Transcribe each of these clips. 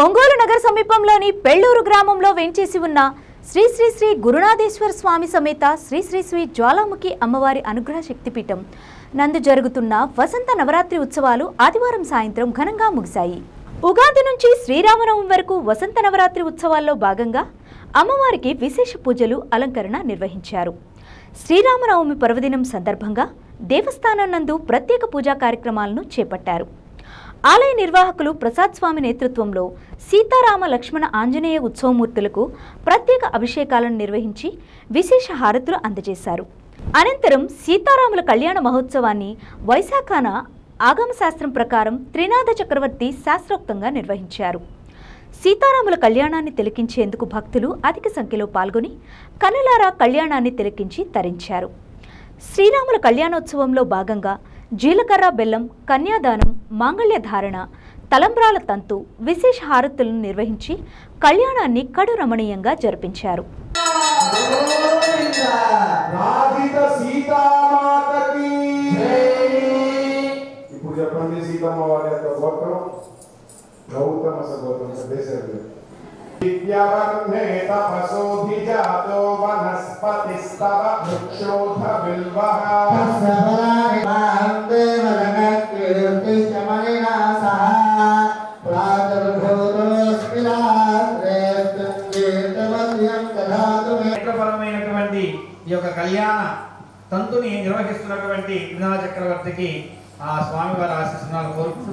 ఒంగోలు నగర సమీపంలోని పెళ్ళూరు గ్రామంలో వేంచేసి ఉన్న శ్రీ శ్రీ శ్రీ గురునాథేశ్వర స్వామి సమేత శ్రీ శ్రీ శ్రీ జ్వాలాముఖి అమ్మవారి అనుగ్రహ శక్తిపీఠం. నందు జరుగుతున్న వసంత నవరాత్రి ఉత్సవాలు ఆదివారం సాయంత్రం ఘనంగా ముగిశాయి. ఉగాది నుంచి శ్రీరామనవమి వరకు వసంత నవరాత్రి ఉత్సవాల్లో భాగంగా అమ్మవారికి విశేష పూజలు అలంకరణ నిర్వహించారు. శ్రీరామనవమి పర్వదినం సందర్భంగా దేవస్థానం నందు ప్రత్యేక పూజా కార్యక్రమాలను చేపట్టారు. ఆలయ నిర్వాహకులు ప్రసాద్ స్వామి నేతృత్వంలో సీతారామ లక్ష్మణ ఆంజనేయ ఉత్సవమూర్తులకు ప్రత్యేక అభిషేకాలను నిర్వహించి విశేష హారతులు అందజేశారు. అనంతరం సీతారాముల కళ్యాణ మహోత్సవాన్ని వైశాఖాన ఆగమశాస్త్రం ప్రకారం త్రినాథ చక్రవర్తి శాస్త్రోక్తంగా నిర్వహించారు. సీతారాముల కళ్యాణాన్ని తిలకించేందుకు భక్తులు అధిక సంఖ్యలో పాల్గొని కనులారా కళ్యాణాన్ని తిలకించి తరించారు. శ్రీరాముల కళ్యాణోత్సవంలో భాగంగా జీలకర్ర బెల్లం కన్యాదానం మాంగళ్య ధారణ తలంబ్రాల తంతు విశేష హారతులను నిర్వహించి కళ్యాణాన్ని కడు రమణీయంగా జరిపించారు ఇప్పుడు చెప్పండి సీతమ్మ వారి యొక్క గోత్రం. గౌతమ బిల్వః చక్రపరమైనటువంటి ఈ యొక్క కళ్యాణ తంతుని నిర్వహిస్తున్నటువంటి చక్రవర్తికి ఆ స్వామివారి ఆశీస్సునాలు కోరుకుంటూ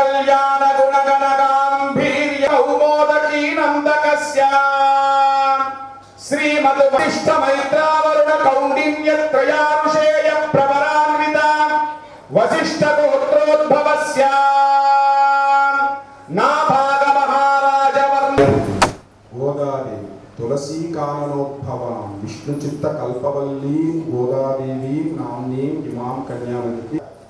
కళ్యాణ గుణగణ గాంభీర్య ఉమోదకీ నందకస్య శ్రీమద్ వరిష్ఠ మైత్రావరుణ కౌండిన్య త్రయారుషేయ ప్రవరాన్విత వశిష్ఠ గోత్రోద్భవస్య నాభాగ మహారాజ గోదాదేవి తులసీ కాననోద్భవాం విష్ణు చిత్త కల్పవల్లీం గోదాదేవీం నామ్నీం ఇమాం కన్యావతికి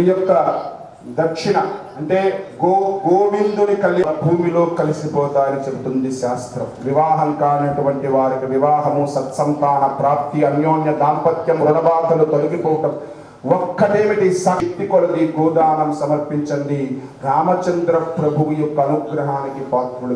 ఈ యొక్క దక్షిణ అంటే గో గోవిందుని కలి భూమిలో కలిసిపోతా అని చెబుతుంది శాస్త్రం. వివాహం కానటువంటి వారికి వివాహము సత్సంతాన ప్రాప్తి అన్యోన్య దాంపత్యం రుణబాధలు తొలగిపోవటం ఒక్కటేమిటి? శక్తి కొలది గోదానం సమర్పించండి. రామచంద్ర ప్రభువు యొక్క అనుగ్రహానికి పాత్రుడు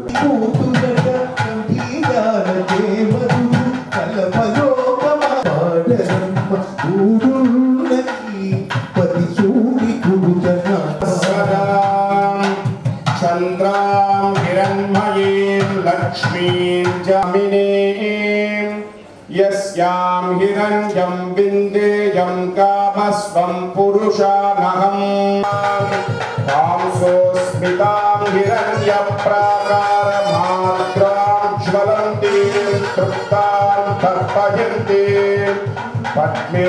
యస్యాం హిరణ్యం విందేయం కామస్వం పురుషానహం తాం సోస్మితాం హిరణ్య ప్రాకారమాద్రాం జ్వలంతీం తృప్తాం తర్పయంతి పద్మే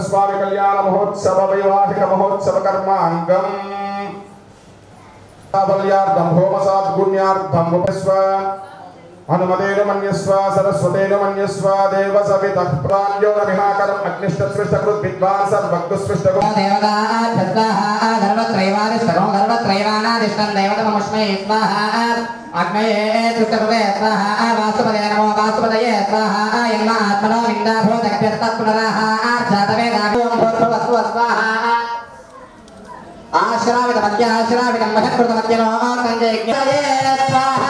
स्वामी कल्याण महोत्सव वैवाहिक महोत्सव कर्मांगम होम सात उपस्व హనుమతేన మన్యస్వ సరస్వతేన మన్యస్వ దేవ సవితః ప్రాణ్యో నమిహాకరం అగ్నిష్టస్పృష్టకృత్ విద్వాన్ సర్వగ్ధస్పృష్టకృత్ దేవతా స్వాహ గర్భత్రైవాదిష్టం గర్భత్రైవానాదిష్టం స్వాహ అగ్నయే దుష్టకృతే స్వాహ వాసుపదే నమో వాసుపదయే స్వాహ యన్మ ఆత్మనో విందాభో పునరాహ జాతవే దాగోం భూర్భువస్వ స్వాహ ఆశ్రావిత మధ్య ఆశ్రావితం మహత్కృత మధ్యనో సంజయ స్వాహ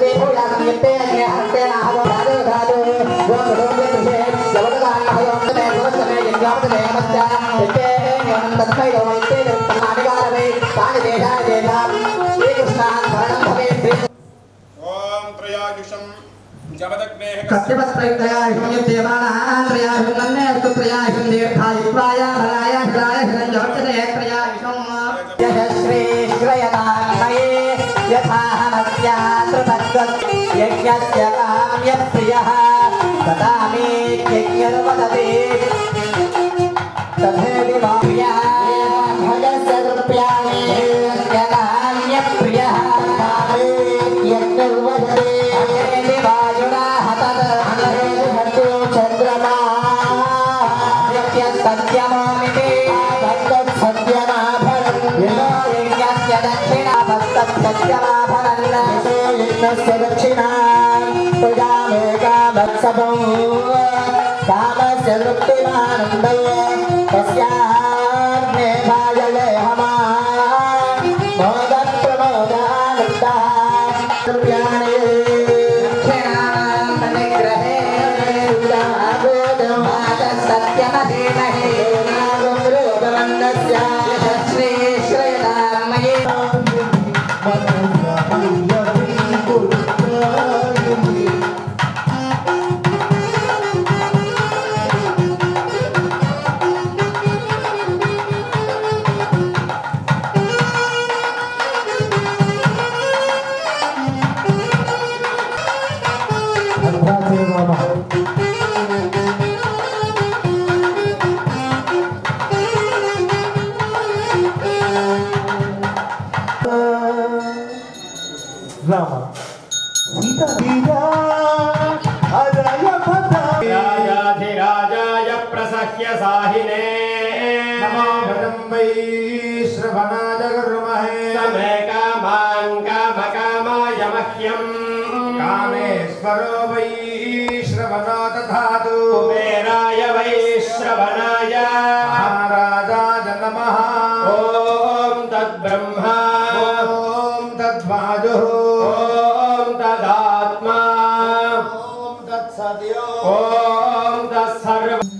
सत्यवस्त्रयुक्तया हिमयं देवानां त्रया हिमन्ने त्रया हिम दीर्घायुत्वाया भलाय हिराय हिरञ्जोचनये त्रया विषम यः श्रीश्रयतान्मये यथाहमत्या तृतद्गत् यज्ञस्य काम्यप्रियः ददामि यज्ञर्वदते तथेति वा సత్యమామితే భక్త సత్యమాభరం యో యజ్ఞస్య దక్షిణ భక్త సత్యమాభరం యో యజ్ఞస్య దక్షిణ ప్రజామేకామత్సవం सीता सीता अजय राजाधिराजाय प्रसह्य साहिने नमो भृतम्बै श्रवणाय कुर्महे समे कामां कामकामाय कामेश्वरो वै श्रवणो दधातु कुबेराय वै श्रवणाय महाराजाय नमः ॐ तद्ब्रह्म Om the Sarva